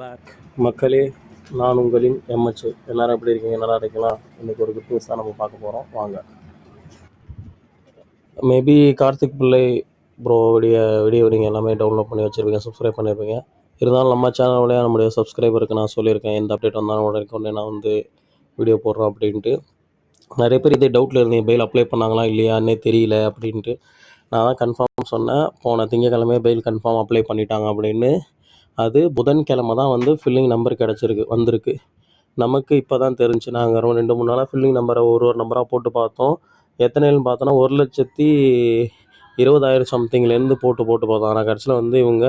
Back மக்களே நான் உங்களின் எம்எச் எல்லாரும் எப்படி இருக்கீங்க? நல்லா இருக்கீங்களா? இன்றைக்கி ஒரு குட் நியூஸ் தான் நம்ம பார்க்க போகிறோம் வாங்க. மேபி கார்த்திக் பிள்ளை ப்ரோவுடைய வீடியோ நீங்கள் எல்லாமே டவுன்லோட் பண்ணி வச்சுருப்பீங்க சப்ஸ்கிரைப் பண்ணியிருப்பீங்க இருந்தாலும் நம்ம சேனலோடய நம்முடைய சப்ஸ்கிரைபருக்கு நான் சொல்லியிருக்கேன் எந்த அப்டேட் வந்தாலும் உடனே உடனே நான் வந்து வீடியோ போடுறோம் அப்படின்ட்டு. நிறைய பேர் இதே டவுட்டில் இருந்தீங்க பெயில் அப்ளை பண்ணாங்களா இல்லையான்னே தெரியல அப்படின்ட்டு. நான் தான் கன்ஃபார்ம் சொன்னேன். போன திங்கக்கிழமையே பெயில் கன்ஃபார்ம் அப்ளை பண்ணிட்டாங்க அப்படின்னு. அது புதன்கிழமை தான் வந்து ஃபில்லிங் நம்பர் கிடச்சிருக்கு வந்திருக்கு. நமக்கு இப்போ தான் தெரிஞ்சு நாங்கள் ஒரு ரெண்டு மூணு நாளாக ஃபில்லிங் நம்பரை ஒரு ஒரு நம்பராக போட்டு பார்த்தோம். எத்தனைன்னு பார்த்தோன்னா ஒரு லட்சத்தி இருபதாயிரம் சம்திங்லேருந்து போட்டு போட்டு பார்த்தோம். ஆனால் கடைசியில் வந்து இவங்க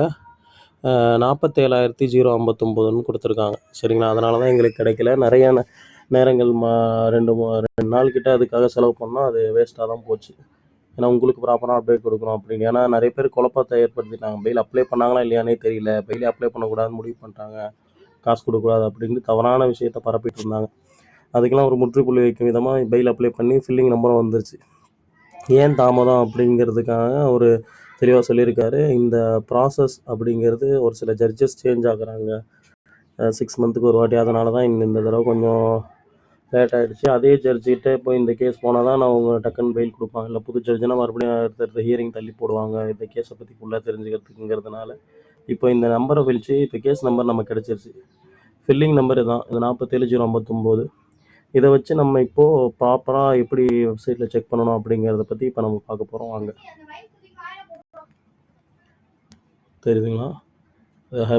நாற்பத்தேழாயிரத்தி ஜீரோ ஐம்பத்தொம்போதுன்னு கொடுத்துருக்காங்க. சரிங்களா? அதனால தான் எங்களுக்கு கிடைக்கல. நிறைய நேரங்கள் மா ரெண்டு மூ ரெண்டு நாள் கிட்ட அதுக்காக செலவு பண்ணோம். அது வேஸ்ட்டாக தான் போச்சு. ஏன்னா உங்களுக்கு ப்ராப்பராக அப்டேட் கொடுக்கணும் அப்படின்னு. ஏன்னா நிறைய பேர் குழப்பத்தை ஏற்படுத்திட்டாங்க. பெயில் அப்ளை பண்ணாங்களா இல்லையானே தெரியல. பெயில் அப்ளை பண்ணக்கூடாதுன்னு முடிவு பண்ணிட்டாங்க. காசு கொடுக்கக்கூடாது அப்படின்னு தவறான விஷயத்தை பரப்பிட்டு இருந்தாங்க. அதுக்கெல்லாம் ஒரு முற்றுப்புள்ளி வைக்கும் விதமாக பெயில் அப்ளை பண்ணி ஃபில்லிங் நம்பரும் வந்துருச்சு. ஏன் தாமதம் அப்படிங்கிறதுக்காக ஒரு தெளிவாக சொல்லியிருக்காரு. இந்த ப்ராசஸ் அப்படிங்கிறது ஒரு சில ஜட்ஜஸ் சேஞ்ச் ஆகுறாங்க. சிக்ஸ் மந்த்துக்கு ஒரு வாட்டி அதனால தான் இந்த தடவை கொஞ்சம் லேட் ஆகிடுச்சு அதே ஜட்ஜிகிட்ட போய் இந்த கேஸ் போனால் தான் நான் அவங்க டக்குன்னு பெயில் கொடுப்பாங்க இல்லை புது ஜட்ஜினா மறுபடியும் அடுத்தடுத்த ஹியரிங் தள்ளி போடுவாங்க. இந்த கேஸை பற்றி ஃபுல்லாக தெரிஞ்சுக்கிறதுக்குங்கிறதுனால. இப்போ இந்த நம்பரை வச்சு இப்போ கேஸ் நம்பர் நமக்கு கிடச்சிருச்சு. ஃபில்லிங் நம்பர் தான் இது நாற்பத்தேழு ஜீரோ ஐம்பத்தொம்போது. இதை வச்சு நம்ம இப்போது ப்ராப்பராக எப்படி வெப்சைட்டில் செக் பண்ணணும் அப்படிங்கிறத பற்றி இப்போ நம்ம பார்க்க போகிறோம் வாங்க. தெரியுதுங்களா?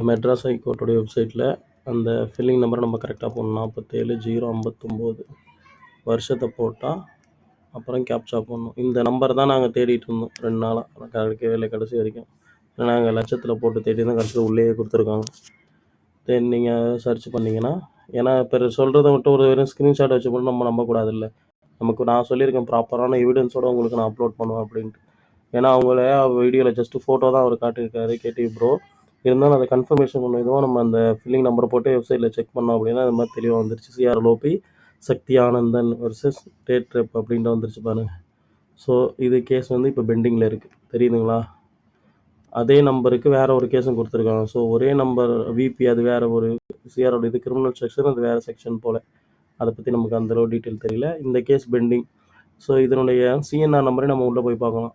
மெட்ராஸ் ஹைகோர்ட்டுடைய வெப்சைட்டில் அந்த ஃபில்லிங் நம்பரை நம்ம கரெக்டாக போடணும். நாற்பத்தேழு ஜீரோ ஐம்பத்தொம்போது. வருஷத்தை போட்டால் அப்புறம் கேப்சா பண்ணணும். இந்த நம்பர் தான் நாங்கள் தேடிட்டு இருந்தோம். ரெண்டு நாளாக கிடைக்கவே இல்லை கடைசி வரைக்கும். நாங்கள் லட்சத்தில் போட்டு தேடி தான் கடைசியில் உள்ளேயே கொடுத்துருக்காங்க. தென் நீங்கள் சர்ச் பண்ணிங்கன்னா ஏன்னா இப்போ சொல்கிறத மட்டும் ஒரு வெறும் ஸ்க்ரீன்ஷாட் வச்சு மட்டும் நம்ம நம்பக்கூடாது இல்லை நமக்கு நான் சொல்லியிருக்கேன் ப்ராப்பரான எவிடன்ஸோடு உங்களுக்கு நான் அப்லோட் பண்ணுவேன் அப்படின்ட்டு. ஏன்னா அவங்கள வீடியோவில் ஜஸ்ட்டு ஃபோட்டோ தான் அவர் காட்டியிருக்காரு. கேடிவி ப்ரோ இருந்தாலும் அதை கன்ஃபர்மேஷன் பண்ண விதமாக நம்ம அந்த ஃபில்லிங் நம்பரை போட்டு வெப்சைட்டில் செக் பண்ணோம் அப்படின்னா அது மாதிரி தெளிவாக வந்துருச்சு. CR L OP Sakthi Anandan versus state rep அப்படின்ட்டு வந்துருச்சு பாருங்க. ஸோ இது கேஸ் வந்து இப்போ பெண்டிங்கில் இருக்குது தெரியுதுங்களா? அதே நம்பருக்கு வேறு ஒரு கேஸும் கொடுத்துருக்காங்க. ஸோ ஒரே நம்பர் விபி அது வேற ஒரு சிஆரோட இது கிரிமினல் செக்ஷன் அது வேறு செக்ஷன் போல். அதை பற்றி நமக்கு அந்தளவு டீட்டெயில் தெரியல. இந்த கேஸ் பெண்டிங் ஸோ இதனுடைய சிஎன்ஆர் நம்பரே நம்ம உள்ளே போய் பார்க்கலாம்.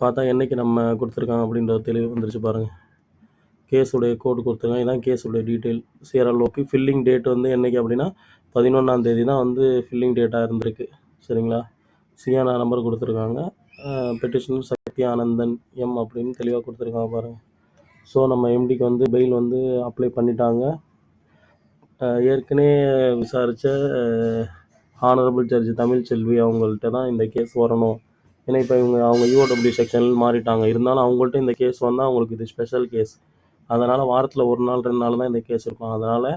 பார்த்தா என்னைக்கு நம்ம கொடுத்துருக்காங்க அப்படின்ற தெளிவு வந்துருச்சு பாருங்கள் கேஸுடைய கோடு கொடுத்துருக்காங்க. இதான் கேஸுடைய detail CRL OP filing date வந்து என்னைக்கு அப்படின்னா பதினொன்றாம் தேதி தான் வந்து ஃபில்லிங் டேட்டாக இருந்திருக்கு. சரிங்களா? சியானா நம்பர் கொடுத்துருக்காங்க. பெட்டிஷனர் சக்தி ஆனந்தன் எம் அப்படின்னு தெளிவாக கொடுத்துருக்காங்க பாருங்கள் ஸோ நம்ம எம்டிக்கு வந்து பெயில் வந்து அப்ளை பண்ணிட்டாங்க. ஏற்கனவே விசாரித்த ஹானரபிள் ஜட்ஜ் தமிழ்ச்செல்வி அவங்கள்ட்ட தான் இந்த கேஸ் வரணும். ஏன்னா இப்போ இவங்க அவங்க யூஓடபிள்யூ செக்ஷனில் மாறிட்டாங்க. இருந்தாலும் அவங்கள்ட்ட இந்த கேஸ் வந்தால் அவங்களுக்கு இது ஸ்பெஷல் கேஸ் அதனால் வாரத்தில் ஒரு நாள் ரெண்டு நாள் தான் இந்த கேஸ் இருக்கும். அதனால்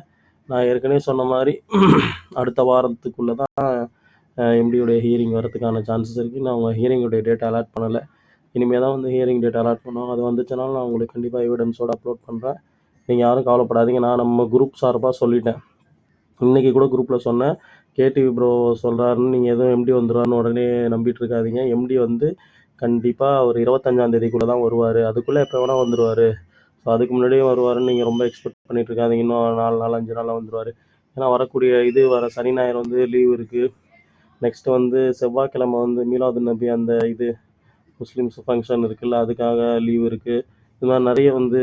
நான் ஏற்கனவே சொன்ன மாதிரி அடுத்த வாரத்துக்குள்ளே தான் எம்டியுடைய ஹியரிங் வரதுக்கான சான்சஸ் இருக்குது நான் அவங்க ஹியரிங்குடைய டேட் அலாட் பண்ணலை. இனிமேல் தான் வந்து ஹியரிங் டேட் அலாட் பண்ணுவோம் அது வந்துச்சுனாலும் நான் உங்களுக்கு கண்டிப்பாக எவிடன்ஸோடு அப்லோட் பண்ணுறேன் நீங்கள் யாரும் கவலைப்படாதீங்க. நான் நம்ம குரூப் சார்பாக சொல்லிட்டேன். இன்றைக்கி கூட குரூப்பில் சொன்னேன். கேடிவி ப்ரோ சொல்கிறாருன்னு நீங்கள் எதுவும் எம்டி வந்துடுவார்னு உடனே நம்பிட்டு இருக்காதீங்க. எம்டி வந்து கண்டிப்பாக ஒரு இருபத்தஞ்சாந்தேதிக்குள்ளே தான் வருவார். அதுக்குள்ளே எப்போ வேணால் வந்துடுவார் ஸோ அதுக்கு முன்னாடியே வருவாருன்னு நீங்கள் ரொம்ப எக்ஸ்பெக்ட் பண்ணிட்டு இருக்காதீங்க. இன்னும் நாலு நாள் அஞ்சு நாளாக வந்துடுவார் ஏன்னா வரக்கூடிய இது வர சனி ஞாயிறு வந்து லீவ் இருக்குது நெக்ஸ்ட்டு வந்து செவ்வாய்க்கிழமை வந்து மீலாது நபி அந்த இது முஸ்லீம்ஸ் ஃபங்க்ஷன் இருக்குல்ல அதுக்காக லீவ் இருக்குது இது மாதிரி நிறைய வந்து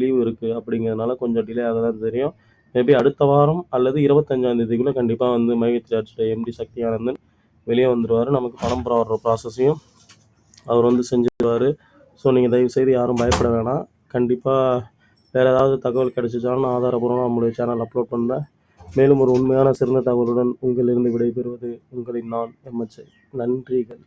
லீவ் இருக்குது அப்படிங்கிறதுனால கொஞ்சம் டிலே ஆக தான் தெரியும். மேபி அடுத்த வாரம் அல்லது இருபத்தஞ்சாம் தேதிக்குள்ளே கண்டிப்பாக வந்து மைவித் சர்ச்சோட எம்டி சக்தி ஆனந்தன் வெளியே வந்துடுவார் நமக்கு பணம் பெற வர்ற ப்ராசஸையும் அவர் வந்து செஞ்சுருவார். ஸோ நீங்கள் தயவுசெய்து யாரும் பயப்பட வேணாம் கண்டிப்பாக வேறு ஏதாவது தகவல் கிடைச்சிச்சாலும் நான் ஆதாரபூர்வமாக நம்மளுடைய சேனல் அப்லோட் பண்ணுறேன் மேலும் ஒரு உண்மையான சிறந்த தகவலுடன் உங்களிருந்து விடைபெறுவது உங்களின் நான் எம்எச்ஐ நன்றிகள்.